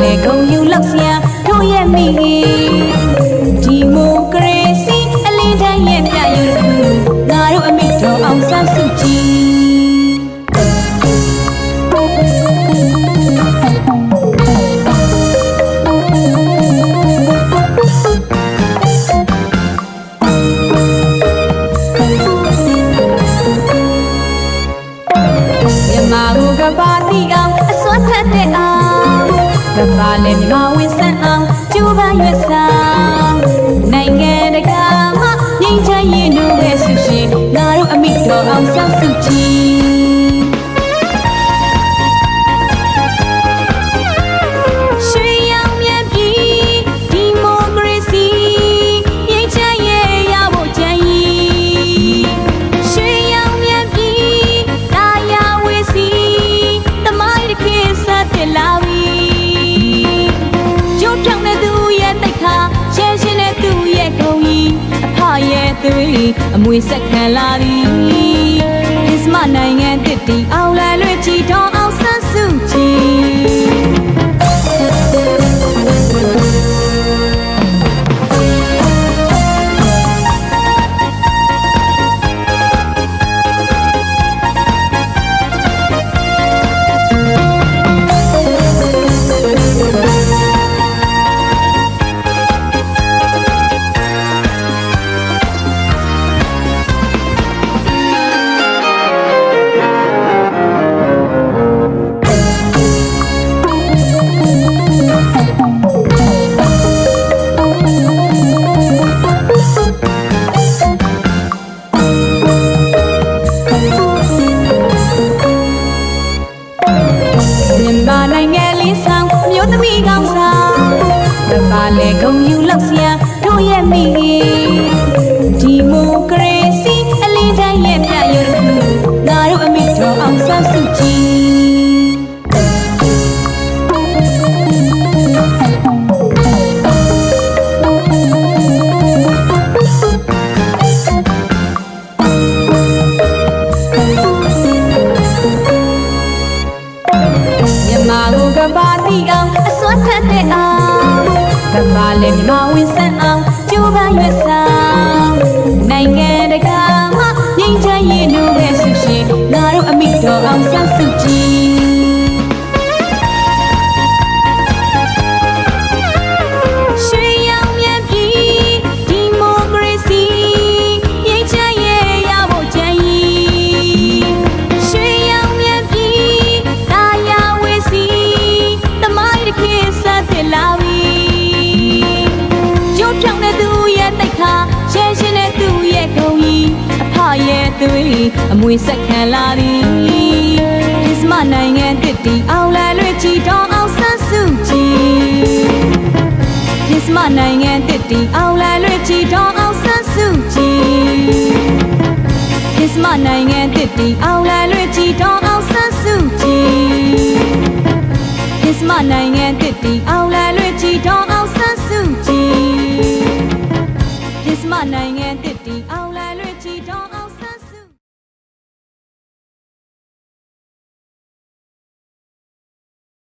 လေဂုံယူလောက်စရာတို့ရဲ့မိ အောင်ကပါလည်းမြမဝင်ဆန်းအောင်ကျူပါရွက်ဆောင်နိုင်ငံတကာမှာငြိမ်းချမ်းရေးတို့ရဲ့ဆုရှင်ငါတို့အမိတော်အောင်ဆောက်စုကြည် မွေဆက်ခံလာသည်အစ္စမနိုင်ငံတစ်တီအောင်လလွဲ့ချီတော် ကောင်းဆောင်မပါလေဂုံယူလောက်စရာတို့ရဲ့မိဒီမိုကရေစီအလင်းတိုင်းရဲ့ပြရုံတစ်ခုငါတို့အမိတော်အောင်ဆန်းစုကြည်မြမကိုကပါတိအောင်အစွမ်း ထက်တဲ့အောင်ကပါလည်းမြမဝင်ဆန်းအောင်ကျိုးပန်းရွက်ဆောင်နိုင်ငံတကာမှာငြိမ်းချမ်းရေးတို့ရဲ့ဆုရှင်ငါတို့အမိတော်အောင်ဆန်းစုကြည် ဖရဲ့သွေးအမွေဆက်ခံလာသည်အစ္စမနိုင်ငံတစ်တီအောင်လလွဲ့ချီတော်အောင်ဆန်းစုကြည်ပစ္စမနိုင်ငံတစ်တီအောင်လလွဲ့ချီတော်အောင်ဆန်းစုကြည်ပစ္စမနိုင်ငံတစ်တီအောင်လလွဲ့ချီတော်အောင်ဆန်းစုကြည်ပစ္စမနိုင်ငံတစ်တီအောင်လလွဲ့ချီတော်အောင်ဆန်းစုကြည်ပစ္စ